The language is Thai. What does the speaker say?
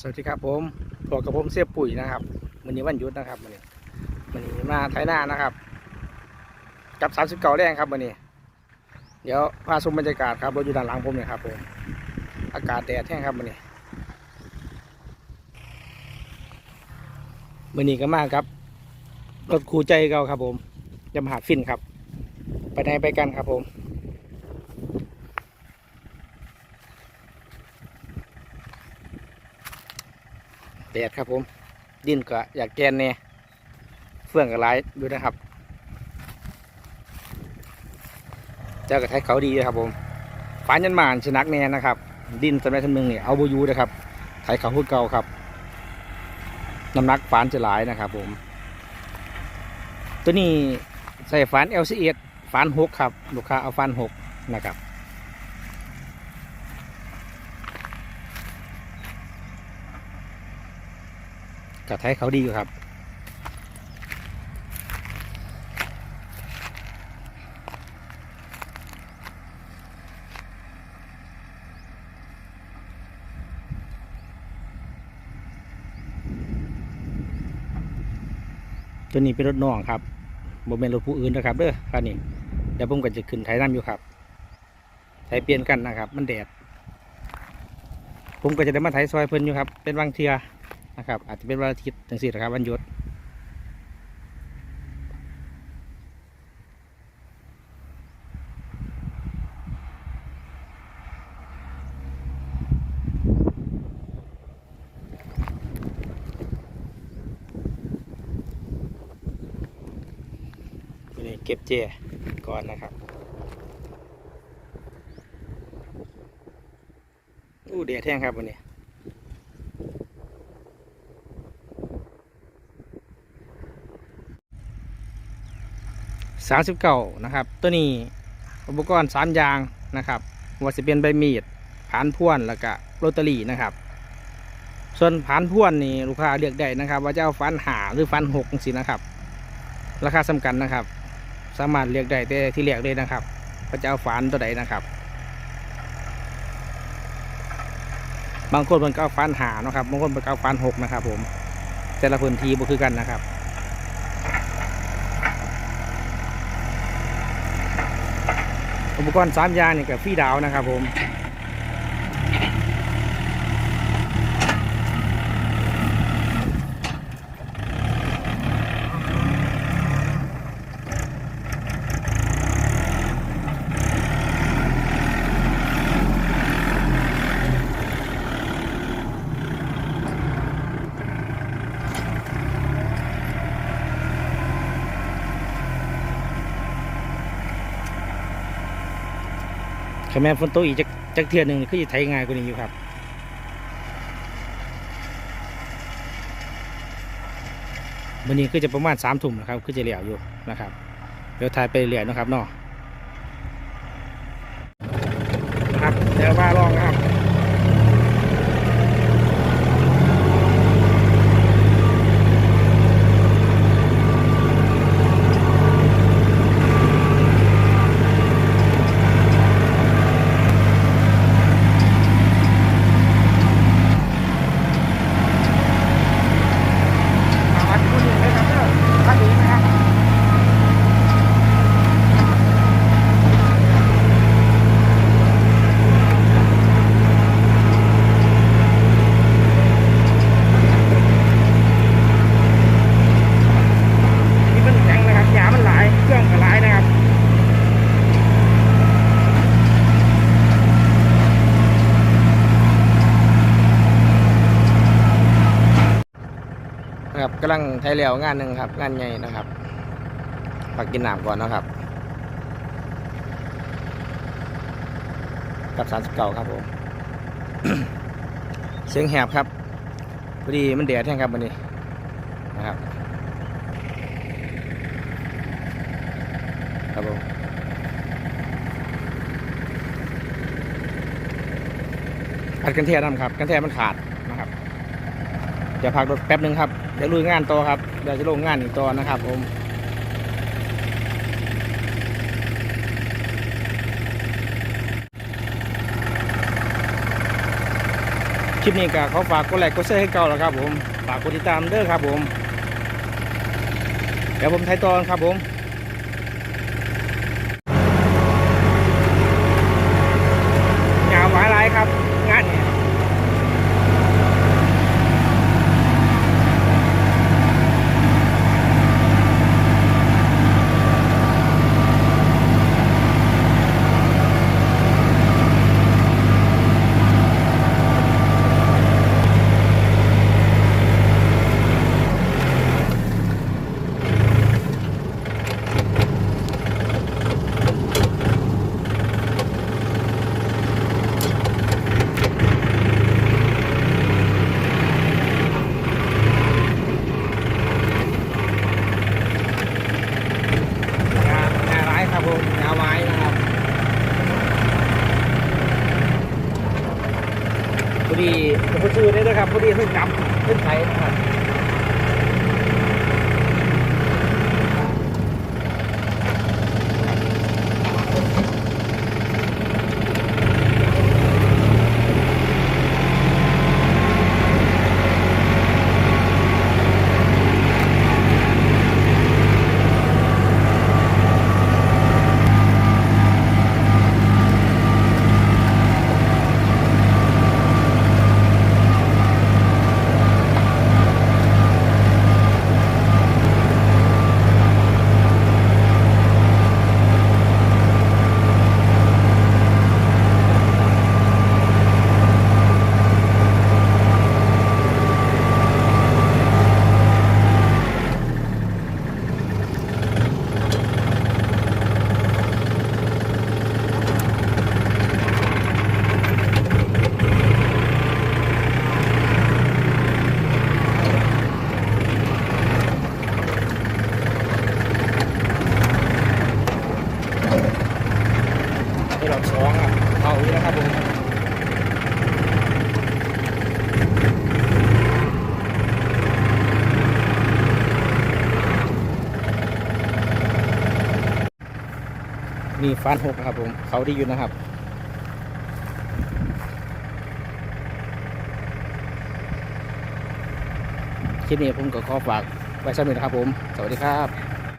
สวัสดีครับผมพบกับผมเสียปุ๋ยนะครับวันนี้วันหยุดนะครับวันนี้วันนี้มาไถนานะครับ กับสามสิบเก้าแรงครับวันนี้ เดี๋ยวพาชมบรรยากาศครับรถอยู่ด้านหลังผมเนี่ยครับผมอากาศแดดแห้งครับวันนี้วันนี้ก็มากครับรถคู่ใจเก่าครับผมยำหาฟินครับ ไปไหนไปกันครับผม แดดครับผม ดินก็อยากแกนเนี่ยเฟื่องก็หลายอยู่นะครับ เจ้ากระไทยเขาดีนะครับผมฟานยันหมานชนักแน่นะครับ ดินสมัยทันมึงเนี่ยเอาบูยูนะครับไทยเขาพูดเก่าครับน้ำหนักฟานจะหลายนะครับผม ตัวนี้ใส่ฟาน LCS ฟานหกครับ ลูกค้าเอาฟานหกนะครับ กับไทยเขาดีอยู่ครับ ตัวนี้เป็นรถน้องครับโมเมนรถผู้อื่นนะครับเด้อคันนี้เดี๋ยวผมก็จะขึ้นไทยน้ำอยู่ครับ ไทยเปลี่ยนกันนะครับ มันแดด ผมก็จะได้มาไทยซอยเพิ่นอยู่ครับ เป็นบางเทีย นะครับ อาจจะเป็นวันอาทิตย์จังสี่นะครับวันหยุดนี่เก็บเจก่อนนะครับอู้เดียดแท่งครับวันนี้ สามสิบเก้านะครับ ตัวนี้อุปกรณ์สามอย่างนะครับว่าจะเป็นใบมีดผานพ่วนแล้วก็โรตารี่นะครับ ส่วนผานพ่วนนี่ลูกค้าเลือกได้นะครับ ว่าจะเอาฟันหาหรือฟันหกสินะครับ ราคาสำคัญนะครับ สามารถเลือกได้แต่ที่เลือกเลยนะครับว่าจะเอาฟันตัวใดนะครับ บางคนมันก็เอาฟันหานะครับบางคนมันก็เอาฟันหกนะครับ ผม แต่ละพื้นที่บ่คือกันนะครับ อุปกรณ์สามอย่างนี่กับฟีดาวนะครับผม ขแม่นฝนตกอีกจักจักเทียหนึ่งคือจะไถง่ายกว่านี้อยู่ครับวันนี้ก็จะประมาณสามทุ่มนะครับคือจะเหลี่ยวอยู่นะครับเดี๋ยวถ่ายไปเลี่ยวนะครับเนาะครับเดี๋ยวว่าลองนะครับ วัดคุณหนึ่งเลยครับเด้อวัดนี้นะครับนี่มันแข็งนะครับยามันหลาย เครื่องก็หลายนะครับ นะครับกำลังไทยเหลวงานหนึ่งครับ งานใหญ่นะครับพักกินหน้ำก่อนนะครับ กับสารสเก่าครับผมเสียงแหบครับพอดีมันแดดแห้งครับวันนี้นะครับครับผมผัดกันเทียน้ำครับ กันเทียมันขาดนะครับ จะพักรถแป๊บหนึ่งครับ เดี๋ยวลุยงานต่อครับ เดี๋ยวจะลงงานอีกต่อนะครับผมคลิปนี้ก็ขอฝากกดไลค์กดแชร์ให้เก่าแล้วครับผม ฝากกดติดตามเด้อครับผม เดี๋ยวผมไทยตอนครับผมงานหวายไรครับ งานเนี่ยงานงานไรครับผมงานไม้นะครับ พอดีผมก็ชื่อนี้นะครับพอดีเพิ่งจับเพิ่งไถนะครับ นี่ฟันหกนะครับผมเขาดีอยู่นะครับคลิปนี้ผมก็ขอฝากไว้สำหนึ่งนะครับผม สวัสดีครับ